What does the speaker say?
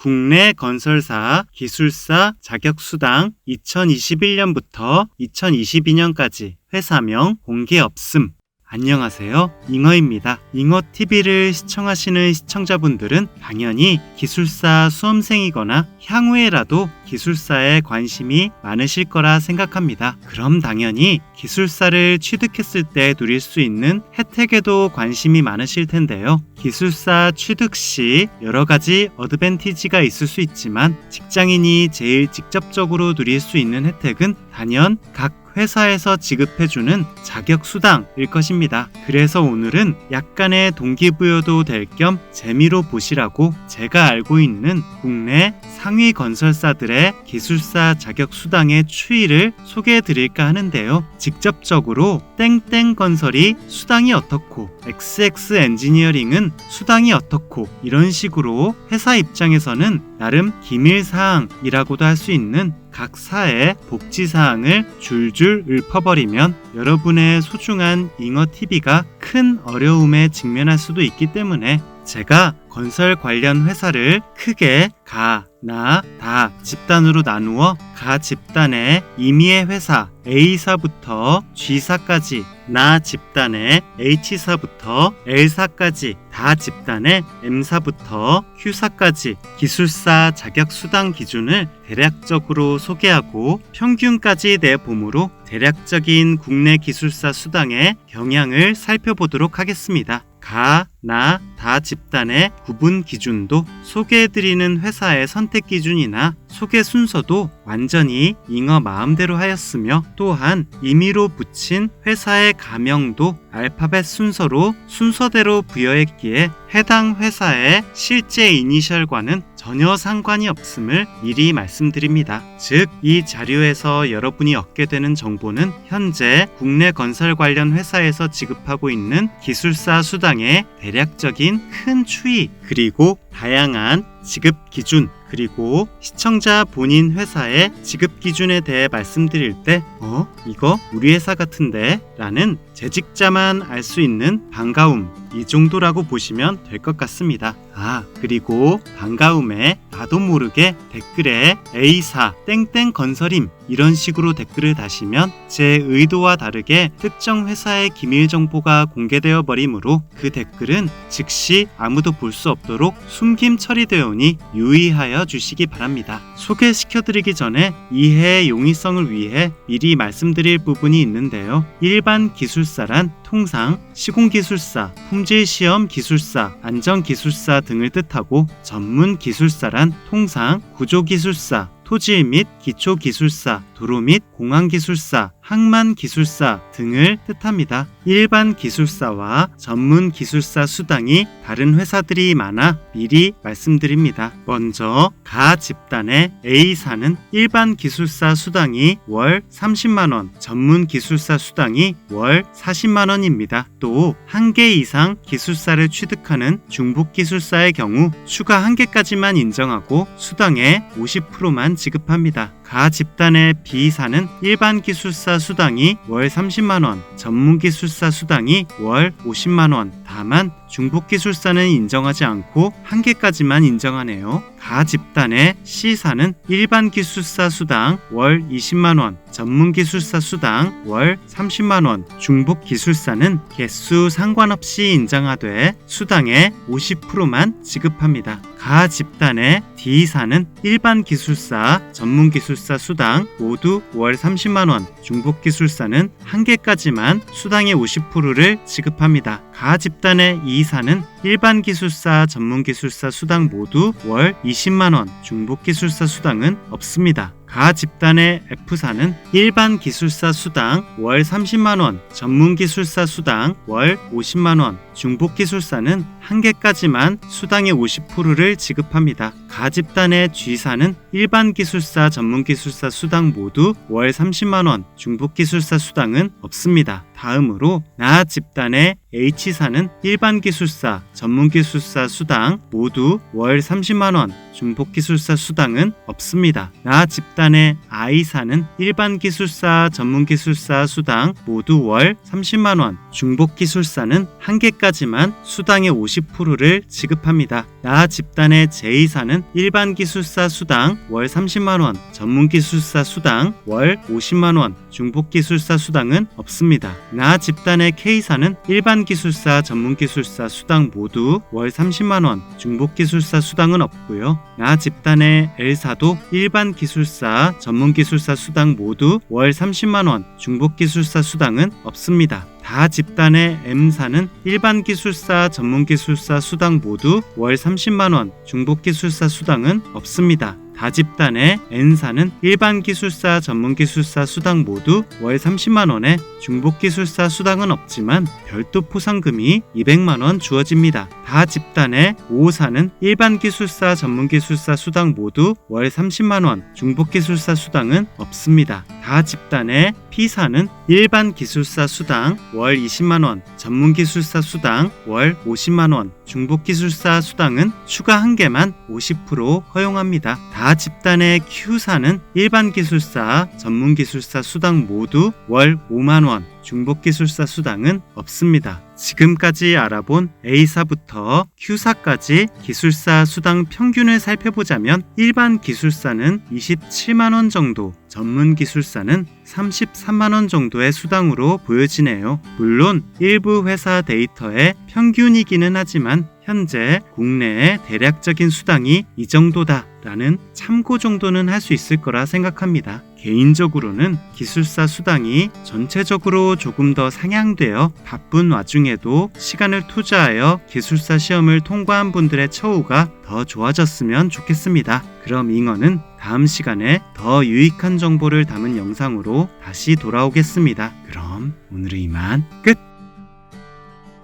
국내 건설사 기술사 자격수당 2021년부터 2022년까지 회사명 공개 없음. 안녕하세요. 잉어입니다. 잉어TV를 시청하시는 시청자분들은 당연히 기술사 수험생이거나 향후에라도 기술사에 관심이 많으실 거라 생각합니다. 그럼 당연히 기술사를 취득했을 때 누릴 수 있는 혜택에도 관심이 많으실 텐데요. 기술사 취득 시 여러 가지 어드밴티지가 있을 수 있지만 직장인이 제일 직접적으로 누릴 수 있는 혜택은 단연 각 회사에서 지급해주는 자격 수당일 것입니다. 그래서 오늘은 약간의 동기부여도 될 겸 재미로 보시라고 제가 알고 있는 국내 상위 건설사들의 기술사 자격 수당의 추이를 소개해 드릴까 하는데요. 직접적으로 땡땡 건설이 수당이 어떻고 XX 엔지니어링은 수당이 어떻고 이런 식으로 회사 입장에서는 나름 기밀사항이라고도 할 수 있는 각 사의 복지 사항을 줄줄 읊어버리면 여러분의 소중한 잉어 TV가 큰 어려움에 직면할 수도 있기 때문에 제가 건설 관련 회사를 크게 가, 나, 다 집단으로 나누어 가 집단의 임의의 회사 A사부터 G사까지 나 집단의 H사부터 L사까지 다 집단의 M사부터 Q사까지 기술사 자격 수당 기준을 대략적으로 소개하고 평균까지 내봄으로 대략적인 국내 기술사 수당의 경향을 살펴보도록 하겠습니다. 가, 나, 다 집단의 구분 기준도 소개해드리는 회사의 선택 기준이나 소개 순서도 완전히 잉어 마음대로 하였으며 또한 임의로 붙인 회사의 가명도 알파벳 순서로 순서대로 부여했기에 해당 회사의 실제 이니셜과는 전혀 상관이 없음을 미리 말씀드립니다. 즉, 이 자료에서 여러분이 얻게 되는 정보는 현재 국내 건설 관련 회사에서 지급하고 있는 기술사 수당의 대략적인 큰 추이 그리고 다양한 지급 기준 그리고 시청자 본인 회사의 지급 기준에 대해 말씀드릴 때, 어? 이거 우리 회사 같은데? 라는 재직자만 알 수 있는 반가움, 이 정도라고 보시면 될 것 같습니다. 아, 그리고 반가움에 나도 모르게 댓글에 A사, 땡땡 건설임, 이런 식으로 댓글을 다시면 제 의도와 다르게 특정 회사의 기밀 정보가 공개되어 버리므로 그 댓글은 즉시 아무도 볼 수 없도록 숨김 처리되오니 유의하여 주시기 바랍니다. 소개시켜드리기 전에 이해의 용이성을 위해 미리 말씀드릴 부분이 있는데요. 일반 기술사란 통상 시공기술사, 품질시험 기술사, 안전기술사 등을 뜻하고 전문 기술사란 통상 구조기술사, 토질 및 기초기술사, 도로 및 공항기술사, 항만 기술사 등을 뜻합니다. 일반 기술사와 전문 기술사 수당이 다른 회사들이 많아 미리 말씀드립니다. 먼저 가 집단의 A사는 일반 기술사 수당이 월 30만원, 전문 기술사 수당이 월 40만원입니다. 또 한 개 이상 기술사를 취득하는 중복 기술사의 경우 추가 한 개까지만 인정하고 수당의 50%만 지급합니다. 가 집단의 B사는 일반 기술사 수당이 월 30만원, 전문 기술사 수당이 월 50만원, 다만 중복 기술사는 인정하지 않고 한 개까지만 인정하네요. 가 집단의 C사는 일반 기술사 수당 월 20만원, 전문 기술사 수당 월 30만원, 중복 기술사는 개수 상관없이 인정하되 수당의 50%만 지급합니다. 가 집단의 D사는 일반 기술사, 전문 기술사 수당 모두 월 30만원, 중복 기술사는 한 개까지만 수당의 50%를 지급합니다. 가 집단의 E사는 일반 기술사, 전문 기술사 수당 모두 월 20만 원, 중복 기술사 수당은 없습니다. 가 집단의 F사는 일반 기술사 수당 월 30만원, 전문 기술사 수당 월 50만원, 중복 기술사는 한 개까지만 수당의 50%를 지급합니다. 가 집단의 G사는 일반 기술사, 전문 기술사 수당 모두 월 30만원, 중복 기술사 수당은 없습니다. 다음으로 나 집단의 H사는 일반 기술사, 전문 기술사 수당 모두 월 30만원, 중복 기술사 수당은 없습니다. 나 집단 의 I사는 일반 기술사, 전문 기술사 수당 모두 월 30만원, 중복 기술사는 한 한 개까지만 수당의 50%를 지급합니다. 나 집단의 제2사는 일반 기술사 수당 월 30만 원, 전문 기술사 수당 월 50만 원, 중복 기술사 수당은 없습니다. 나 집단의 K사는 일반 기술사, 전문 기술사 수당 모두 월 30만 원, 중복 기술사 수당은 없고요. 나 집단의 L사도 일반 기술사, 전문 기술사 수당 모두 월 30만 원, 중복 기술사 수당은 없습니다. 다 집단의 M사는 일반 기술사, 전문 기술사 수당 모두 월 30만 원, 중복 기술사 수당은 없습니다. 다 집단의 N사는 일반 기술사, 전문 기술사 수당 모두 월 30만 원에 중복 기술사 수당은 없지만 별도 포상금이 200만 원 주어집니다. 다 집단의 O사는 일반 기술사, 전문 기술사 수당 모두 월 30만 원, 중복 기술사 수당은 없습니다. 다 집단의 P사는 일반 기술사 수당 월 20만 원, 전문 기술사 수당 월 50만 원, 중복 기술사 수당은 추가 한 개만 50% 허용합니다. 다 집단의 Q사는 일반 기술사, 전문 기술사 수당 모두 월 5만 원, 중복 기술사 수당은 없습니다. 지금까지 알아본 A사부터 Q사까지 기술사 수당 평균을 살펴보자면 일반 기술사는 27만 원 정도, 전문 기술사는 33만 원 정도의 수당으로 보여지네요. 물론 일부 회사 데이터의 평균이기는 하지만 현재 국내의 대략적인 수당이 이 정도다 라는 참고 정도는 할 수 있을 거라 생각합니다. 개인적으로는 기술사 수당이 전체적으로 조금 더 상향되어 바쁜 와중에도 시간을 투자하여 기술사 시험을 통과한 분들의 처우가 더 좋아졌으면 좋겠습니다. 그럼 잉어는 다음 시간에 더 유익한 정보를 담은 영상으로 다시 돌아오겠습니다. 그럼 오늘은 이만 끝!